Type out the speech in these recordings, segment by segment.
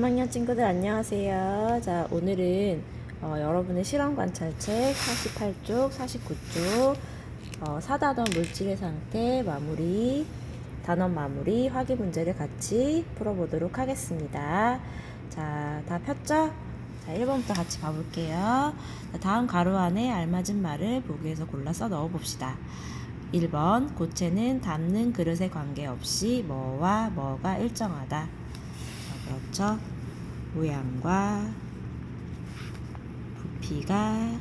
3학년 친구들 안녕하세요. 자, 오늘은 어, 여러분의 실험 관찰책 48쪽, 49쪽 어, 사다던 물질의 상태 마무리 단원 마무리 확인 문제를 같이 풀어보도록 하겠습니다. 자, 다 폈죠? 자, 1번부터 같이 봐볼게요. 자, 다음 가로 안에 알맞은 말을 보기에서 골라서 넣어봅시다. 1번 고체는 담는 그릇에 관계없이 뭐와 뭐가 일정하다. 자, 그렇죠. 모양과 부피가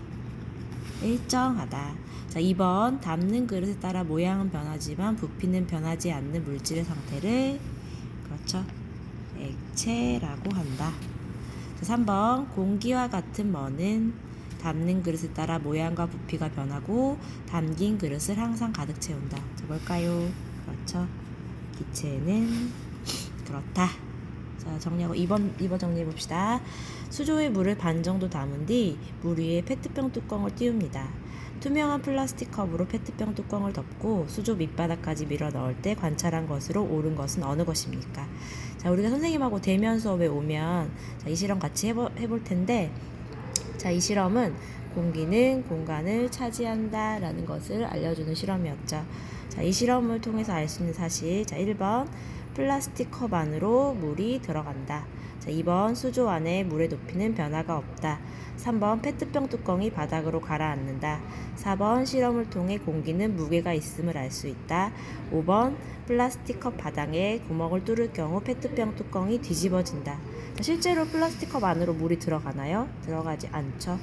일정하다. 자, 2번 담는 그릇에 따라 모양은 변하지만 부피는 변하지 않는 물질의 상태를 그렇죠. 액체라고 한다. 자, 3번 공기와 같은 뭐는 담는 그릇에 따라 모양과 부피가 변하고 담긴 그릇을 항상 가득 채운다. 자, 뭘까요? 그렇죠. 기체는 그렇다. 자, 정리하고 2번, 2번 정리해 봅시다. 수조에 물을 반 정도 담은 뒤 물 위에 페트병 뚜껑을 띄웁니다. 투명한 플라스틱 컵으로 페트병 뚜껑을 덮고 수조 밑바닥까지 밀어 넣을 때 관찰한 것으로 옳은 것은 어느 것입니까? 자, 우리가 선생님하고 대면 수업에 오면 자, 이 실험 같이 해보, 해볼 텐데 자, 이 실험은 공기는 공간을 차지한다 라는 것을 알려주는 실험이었죠. 자, 이 실험을 통해서 알 수 있는 사실. 자, 1번. 플라스틱 컵 안으로 물이 들어간다. 자, 2번. 수조 안에 물의 높이는 변화가 없다. 3번. 페트병 뚜껑이 바닥으로 가라앉는다. 4번. 실험을 통해 공기는 무게가 있음을 알 수 있다. 5번. 플라스틱 컵 바닥에 구멍을 뚫을 경우 페트병 뚜껑이 뒤집어진다. 자, 실제로 플라스틱 컵 안으로 물이 들어가나요? 들어가지 않죠.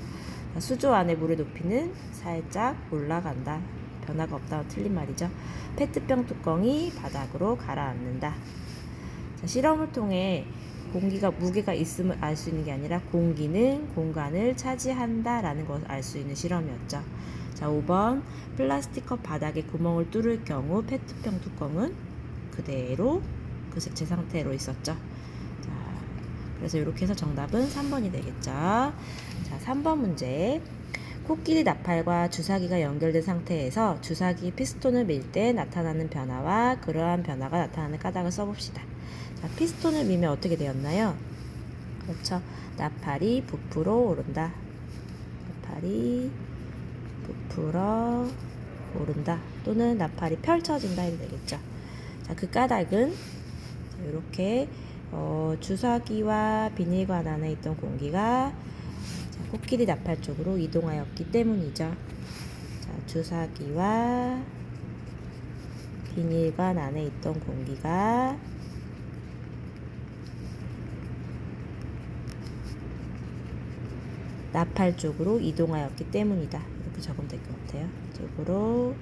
자, 수조 안의 물의 높이는 살짝 올라간다. 변화가 없다고 틀린 말이죠. 페트병 뚜껑이 바닥으로 가라앉는다. 자, 실험을 통해 공기가 무게가 있음을 알 수 있는 게 아니라 공기는 공간을 차지한다라는 것을 알 수 있는 실험이었죠. 자, 5번 플라스틱 컵 바닥에 구멍을 뚫을 경우 페트병 뚜껑은 그대로 그제 상태로 있었죠. 자, 그래서 이렇게 해서 정답은 3번이 되겠죠. 자, 3번 문제. 코끼리 나팔과 주사기가 연결된 상태에서 주사기 피스톤을 밀 때 나타나는 변화와 그러한 변화가 나타나는 까닭을 써봅시다. 자, 피스톤을 밀면 어떻게 되었나요? 그렇죠. 나팔이 부풀어 오른다. 나팔이 부풀어 오른다. 또는 나팔이 펼쳐진다 해도 되겠죠. 자, 그 까닭은 이렇게 어, 주사기와 비닐관 안에 있던 공기가 자, 코끼리 나팔 쪽으로 이동하였기 때문이죠. 자, 주사기와 비닐관 안에 있던 공기가 나팔 쪽으로 이동하였기 때문이다. 이렇게 적으면 될 것 같아요. 쪽으로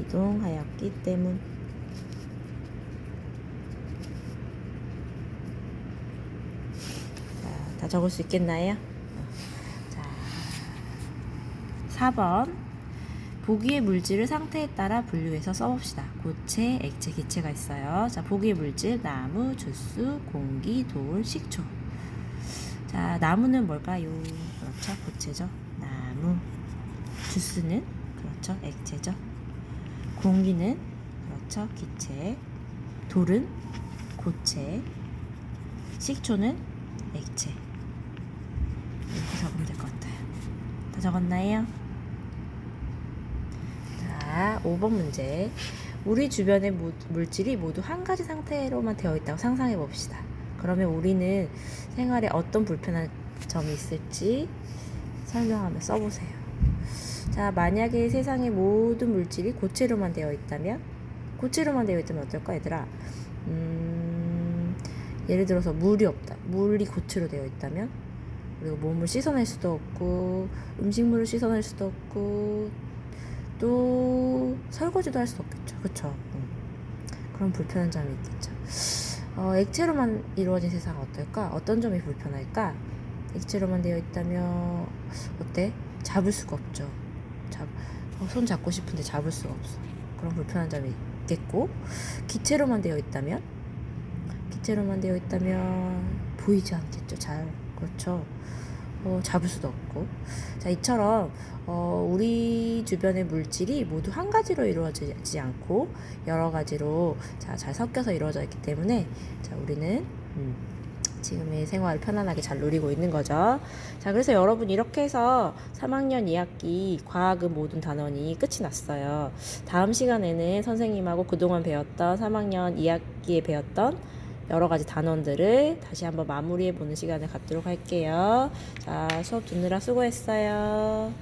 이동하였기 때문. 자, 다 적을 수 있겠나요? 자, 4번. 보기의 물질을 상태에 따라 분류해서 써봅시다. 고체, 액체, 기체가 있어요. 자, 보기의 물질, 나무, 주스, 공기, 돌, 식초. 자, 나무는 뭘까요? 그렇죠. 고체죠. 나무. 주스는 그렇죠. 액체죠. 공기는 그렇죠. 기체. 돌은 고체. 식초는 액체. 적으면 될 것 같아요. 다 적었나요? 자, 5번 문제. 우리 주변의 무- 물질이 모두 한 가지 상태로만 되어 있다고 상상해 봅시다. 그러면 우리는 생활에 어떤 불편한 점이 있을지 설명하며 써보세요. 자, 만약에 세상의 모든 물질이 고체로만 되어 있다면, 고체로만 되어 있다면 어떨까, 얘들아? 음, 예를 들어서 물이 없다. 물이 고체로 되어 있다면, 그리고 몸을 씻어낼 수도 없고, 음식물을 씻어낼 수도 없고, 또 설거지도 할 수도 없겠죠. 그쵸? 음. 그런 불편한 점이 있겠죠. 어, 액체로만 이루어진 세상 어떨까? 어떤 점이 불편할까? 액체로만 되어 있다면 어때? 잡을 수가 없죠. 잡, 어, 손 잡고 싶은데 잡을 수가 없어. 그런 불편한 점이 있겠고 기체로만 되어 있다면 기체로만 되어 있다면 보이지 않겠죠. 잘 그렇죠. 어, 잡을 수도 없고. 자, 이처럼 어, 우리 주변의 물질이 모두 한 가지로 이루어지지 않고 여러 가지로 자, 잘 섞여서 이루어져 있기 때문에 자, 우리는 음, 지금의 생활을 편안하게 잘 누리고 있는 거죠. 자, 그래서 여러분 이렇게 해서 3학년 2학기 과학은 모든 단원이 끝이 났어요. 다음 시간에는 선생님하고 그동안 배웠던 3학년 2학기에 배웠던 여러 가지 단원들을 다시 한번 마무리해 보는 시간을 갖도록 할게요. 자, 수업 듣느라 수고했어요.